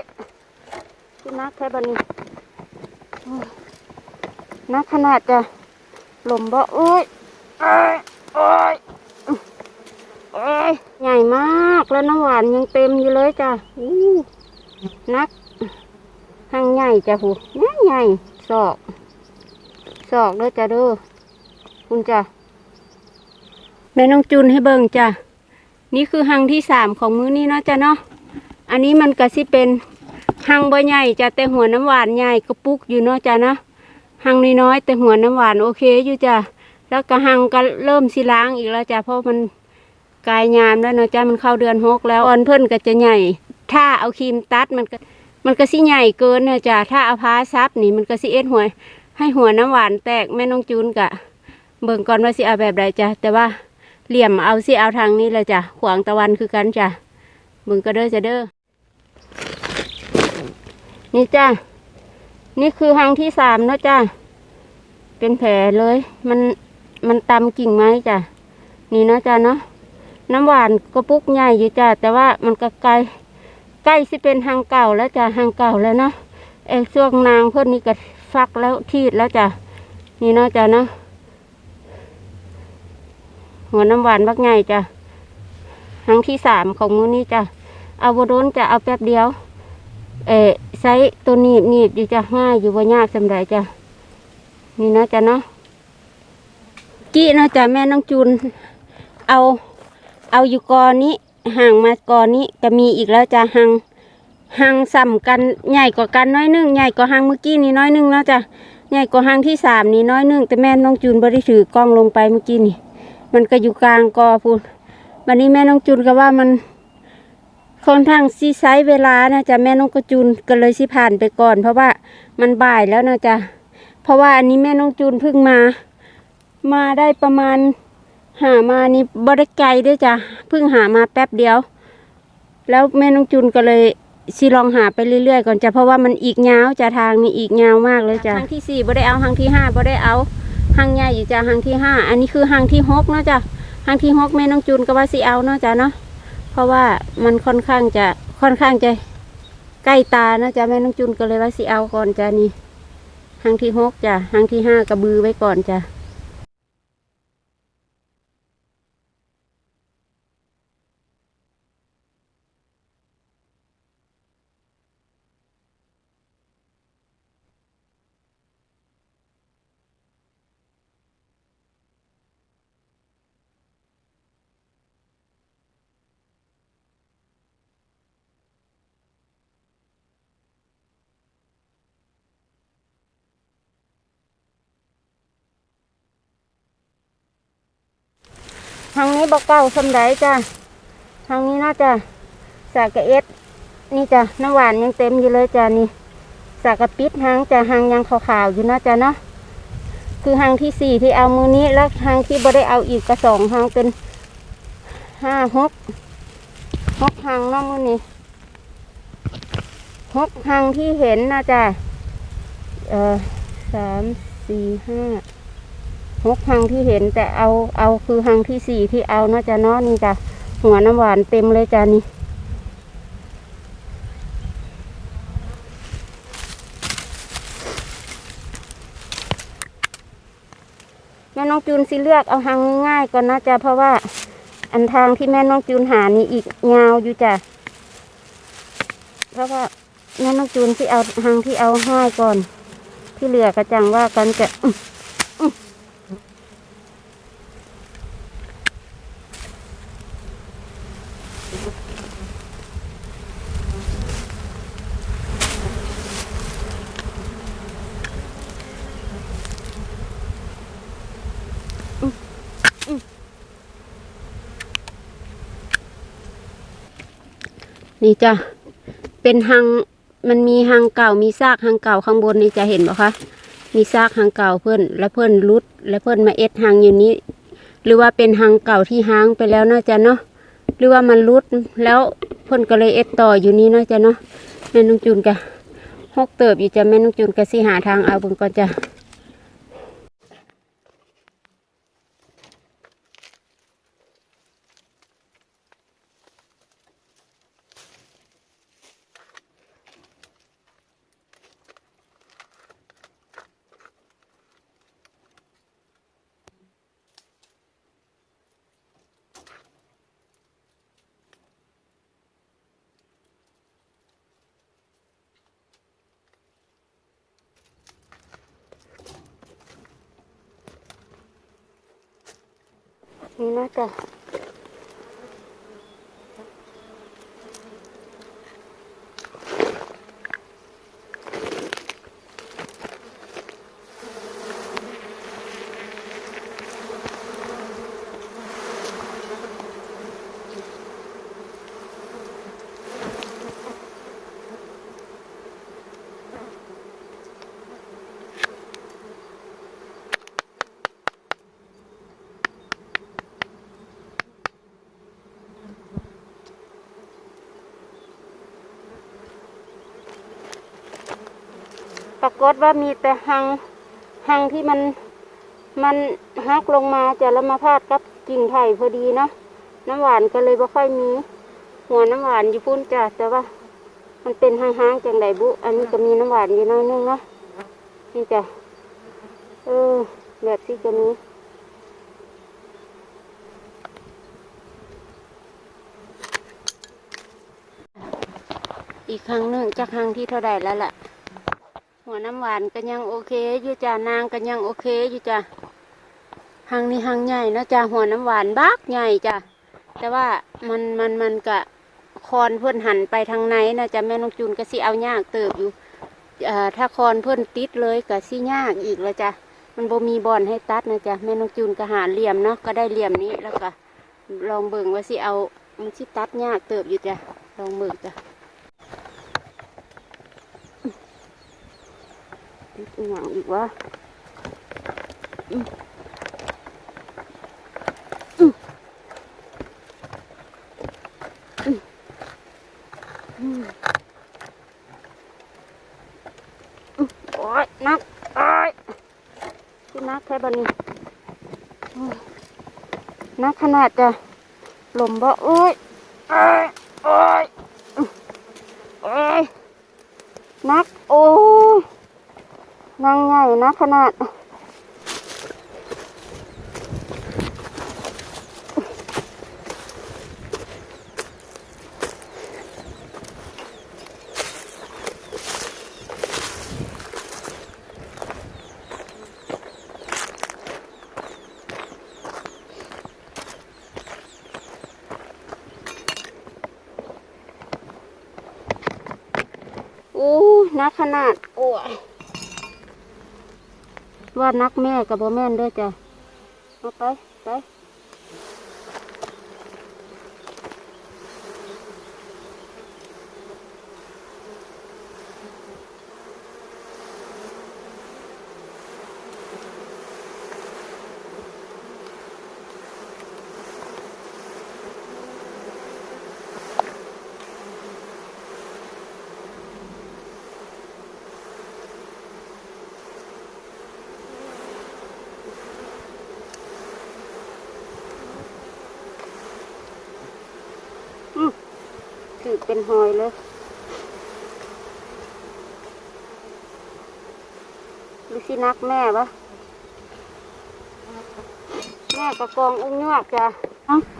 ยที่นักแค่บันนี้นักขนาดจะหลมบ่เอ้ยเอ้ยเอ้ยเอ้ยใหญ่มากแล้วน้ำหวานยังเต็มอยู่เลยจ้ะอู้นักหางใหญ่จ้ะหูใหญ่ใหญ่ศอกศอกเด้อจ้ะเด้อคุณจ้ะแม่น้องจุนให้เบิ่งจ้ะนี่คือหังที่สามของมื้อนี้เนาะจ้ะเนาะ อันนี้มันก็สิเป็น หังบ่ใหญ่จ้ะแต่หัวน้ำหวานใหญ่กระปุกอยู่เนาะจ้ะนะหังน้อยๆแต่หัวน้ำหวานโอเคอยู่จ้ะแล้วก็หังก็เริ่มสิล้างอีกแล้วจ้ะเพราะมันกายยามแล้วเนาะจ้ะมันเข้าเดือนหกแล้วอ่อนเพิ่นก็จะใหญ่ ถ้าเอาครีมตัดมันก็มันก็สิใหญ่เกินเนาะจ้ะถ้าเอาผ้าซับนี่มันก็สิเอ็ดหัวให้หัวน้ำหวานแตกแม่น้องจูนกะ เบิ่งก่อนว่าสิเอาแบบใดจ้ะแต่ว่าเหลี่ยมเอาสิเอาทางนี้เลยจ้ะขวางตะวันคือกันจ้ะมึงก็เด้อจะเด้อ นี่จ้ะนี่คือหางที่สามเนาะจ้ะเป็นแผลเลย มันมันตำกิ่งไม้จ้ะนี่เนาะจ้ะเนาะน้ำหวานก็ปุกใหญ่อยู่จ้ะแต่ว่ามันก็ไกลใกล้สิเป็นหางเก่าแล้วจ้ะหางเก่าแล้วเนาะเอกช่วงนางเพิ่อนนี่ก็ฟักแล้วทีดแล้วจ้ะนี่เนาะจ้ะเนาะหัวน้ำหวานบักใหญ่จ้ะครั้งที่สามของมือนี้จ้ะเอาบโดนจะเอาแป๊บเดียว เออใช้ตัวหนีบหนีบอยู่จะง่ายอยู่บ่ยากสำไรจ้ะนี่นะจ้ะเนาะกี้นาะจ้ะแม่น้องจูน เอา เอาอยู่กอนี้ห่างมากอนี้ก็มีอีกแล้วจ้ะห่างห่างซ้ำกันใหญ่กว่ากันน้อยนึงใหญ่กว่าห่างเมื่อกี้นี่น้อยนึงนาะจ้ะใหญ่กว่าห่างที่สามนี่น้อยนึงแต่แม่น้องจูนบ่ได้ถือกล้องลงไปเมื่อกี้นี่ มันก็อยู่กลางกอพูนวันนี้แม่น้องจุนก็ว่ามัน ค่อนข้างซีไซส์เวลานะจ๊ะแม่น้องกระจุนก็เลยสิผ่านไปก่อน เพราะว่ามันบ่ายแล้วนะจ๊ะเพราะว่าอันนี้แม่น้องจูนเพิ่งมา มาได้ประมาณหามานี่บ่ได้ไกลด้วยจ้ะเพิ่งหามาแป๊บเดียว แล้วแม่น้องจูนก็เลยสิลองหาไปเรื่อยๆก่อนจ้ะเพราะว่ามันอีกยาวจ้ะทางนี้อีกยาวมากเลยจ้ะทางที่สี่บ่ได้เอาทางที่ห้าบ่ได้เอาหางใหญ่อยู่จ้ะหางที่ห้าอันนี้คือหางที่หกเนาะจ้ะหางที่หกแม่น้องจูนก็ว่าสิเอาเนาะจ้ะเนาะ เพราะว่ามันค่อนข้างจะค่อนข้างจะใกล้ตานะจ๊ะแม่น้องจุนก็เลยว่าสิเอาก่อนจ้ะนี่หางที่หกจ้ะหางที่ห้ากระบือไว้ก่อนจ้ะ ทางนี้บอกเก้าสำไดจ้ะทางนี้น่าจะสากะเอ็ดนี่จ้ะน้ำหวานยังเต็มอยู่เลยจ้ะนี่สากะปิดหางจ้ะหางยังขาวๆอยู่นะจ้ะเนาะคือหางที่สี่ที่เอามือนี้แล้วหางที่บ่ได้เอาอีกกระสองหางเป็นห้าหกหกหางเนาะมือนี้หกหางที่เห็นนะจ้ะเออสามสี่ห้า หกหังที่เห็นแต่เอาเอาคือหังที่สี่ที่เอาเนาะจ้ะเนาะนี่จ้ะหัวน้ำหวานเต็มเลยจ้ะนี่แม่น้องจูนสิเลือกเอาหังง่ายๆก่อนนะจ้ะเพราะว่าอันทางที่แม่น้องจูนหานี่อีกยาวอยู่จ้ะเพราะว่าแม่น้องจูนที่เอาหังที่เอาง่ายก่อน ที่เหลือกระจังว่ากันจะ นี่จ้ะเป็นหังมันมีหังเก่ามีซากหังเก่าข้างบนนี่จะเห็นบ่คะมีซากหังเก่าเพื่อนแล้วเพื่อนรุด แล้วเพื่อนมาเอ็ดหังอยู่นี้ หรือว่าเป็นหังเก่าที่หางไปแล้วเนาจะเนาะหรือว่ามันรุดแล้วเพื่อนก็เลยเอ็ดต่ออยู่นี้เนาจะเนาะแม่นุ่งจูนกะหกเติบอยู่จะแม่นุ่งจูนกะสิหาทางเอาเบิ่งก่อนจ้ะ นี่นะ ปรากฏว่ามีแต่หังหังที่มันมันหักลงมาจะแล้วมาพาดกับกิ่งไผ่พอดีเนาะน้ำหวานก็เลยบ่ค่อยมี หัวน้ำหวานอยู่พุ่นจ้ะแต่ว่ามันเป็นห้างๆจังไดบุ อันนี้ก็มีน้ำหวานอยู่น้อยนึงเนาะนี่จ้ะเออแบบที่ก็มีอีกครั้งหนึ่งจากครั้งที่เท่าใดแล้วล่ะ หัวน้ำหวานก็ยังโอเคอยู่จ้านางก็ยังโอเคอยู่จ้ะหางนี้หางใหญ่นาะจ้ะหัวน้ำหวานบักใหญ่จ้ะแต่ว่ามันมันมันกะคอนเพื่อนหันไปทางไหนนะจ้ะแม่นองจูนก็สิเอายากเติบอยู่ถ้าคอนเพื่อนติดเลยก็สิยากอีกแล้วจ้ะมันบ่มีบอลให้ตัดนะจ้ะแม่นองจูนก็หาเหลี่ยมเนาะก็ได้เหลี่ยมนี้แล้วก็ลองเบิ่งว่าสิเอามันสิตัดยากเติบอยู่จ้ะลองเบิ่งจ้ะ อีกอย่างอีกวะอืมอืมอืมอืมอืมโอ้ยนักโอ้ยที่นักแค่บันนี้นักขนาดจะลมบ่โอ้ยโอ้ยโอ้ยอืมโอ้ยนักโอ้ย นางใหญ่ นะขนาดอู้นักขนาดโอ้ย ว่านักแม่กับบ่แม่นด้วยจ้ะเอาไปไป คือเป็นหอยเลยหรือสินักแม่ปะแม่ก็กองอุ้งยวกจ้ะ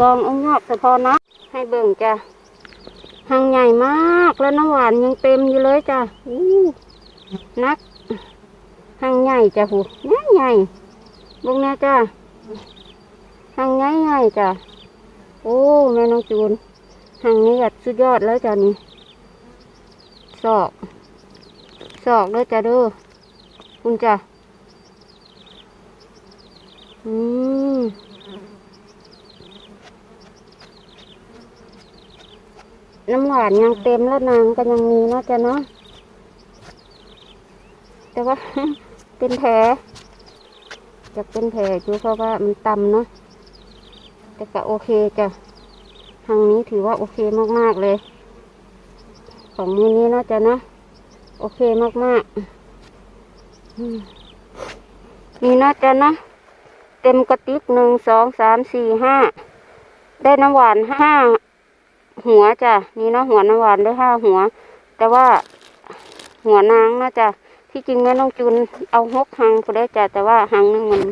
กองอุ้งยวกเฉพาะนะให้เบิ่งจ้ะหางใหญ่มากแล้วน้ำหวานยังเต็มอยู่เลยจ้ะอู้นักหางใหญ่จ้ะหูใหญ่ใหญ่บิ่งแน่จ้ะหางใหญ่ใหญ่จ้ะโอ้แม่น้องจูน หางนี้แบบสุดยอดแล้วจ้ะนี่ศอกศอกเลยจ้ะด้อคุณจ้ะอืมน้ำหวานยังเต็มแล้วนางก็ยังมีนะจ้ะเนาะแต่ว่า เป็นแผลจะเป็นแผลอยู่เพราะว่ามันต่ำเนาะแต่ก็โอเคจ้ะางนี้ถือว่าโอเคมากๆเลย ของมือนี้น่าจะนะ โอเคมากๆมนี่น่าจะนะ เต็มกระติกหนึ่งสองสามสี่ห้าได้น้ำหวานห้าหัวจ้ะนี่นาะหัวน้ำหวานได้ห้าหัว แต่ว่าหัวนางน่าจะที่จริงแม่น้องจูนเอาหกหังก็ได้จ้ะแต่ว่าหังนึงมัน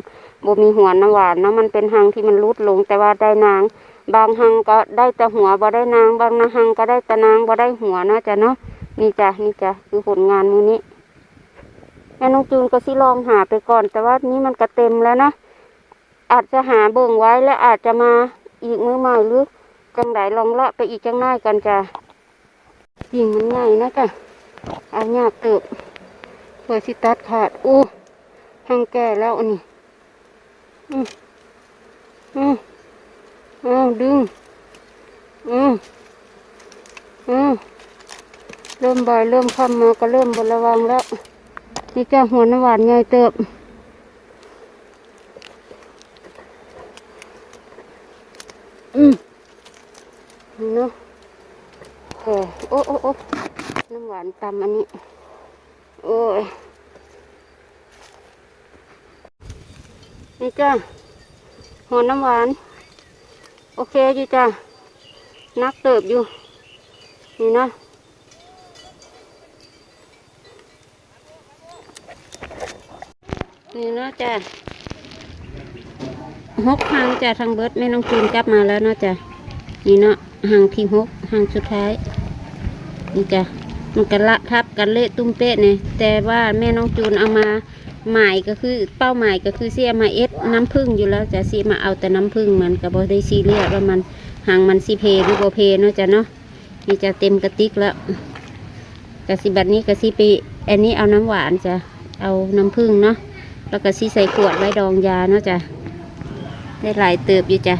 บ่มีหัวน้ำหวานเนาะมันเป็นหังที่มันรุดลง แต่ว่าได้นาง บางหังก็ได้แต่หัวบ่ได้นาง บางนะหังก็ได้แต่นางบ่ได้หัวเนาะจ้ะเนาะนี่จ้ะนี่จ้ะคือผลงานมือนี้แม่น้องจูนก็สิลองหาไปก่อน แต่ว่านี่มันก็เต็มแล้วนะอาจจะหาเบิ่งไว้และอาจจะมาอีกมือใหม่หรือจังไดลองเลาะไปอีกจังน้อยกันจ้ะยิงมันใหญ่นะจ้ะเอายากเติบเพื่อสิตัดขาดอู้หังแก่แล้วอันนี้อืมอืม อืมดึง อืมอืมเริ่มบ่ายเริ่มค่ำมาก็เริ่มบระวังแล้ว นี่จ้าหัวน้ำหวานใหญ่เติบอืมเนาะโอ้โอ้โอ้โอ้น้ำหวานตำอันนี้ โอ้ย นี่จ้าหัวน้ำหวาน โอเคอยู่จ้านักเติบอยู่ นี่เนาะนี่เนาะจ้ะหกหางจ้ะทางเบิร์ดแม่น้องจูนกลับมาแล้วเนาะจ้ะนี่เนาะหางที่หกหางสุดท้าย นี่จ้ะมันกันละทับกันเละตุ้มเป๊ะเนี่ยแต่ว่าแม่น้องจูนเอามา หมายก็คือเป้าหมายก็คือเสียมาเอสน้ำผึ้งอยู่แล้วจะสีมาเอาแต่น้ำผึ้งมันกับบอได้ซีเรียสว่ามันหางมันซีเพหรือโบเพเนาะจ้ะเนาะนี่จะเต็มกระติกแล้วกะสิบัดนี้กะสิไปอันนี้เอาน้ำหวานจะเอาน้ำผึ้งเนาะแล้วก็ซีใส่ขวดไว้ดองยาเนาะจ้ะได้หลายเติบอยู่จ้ะ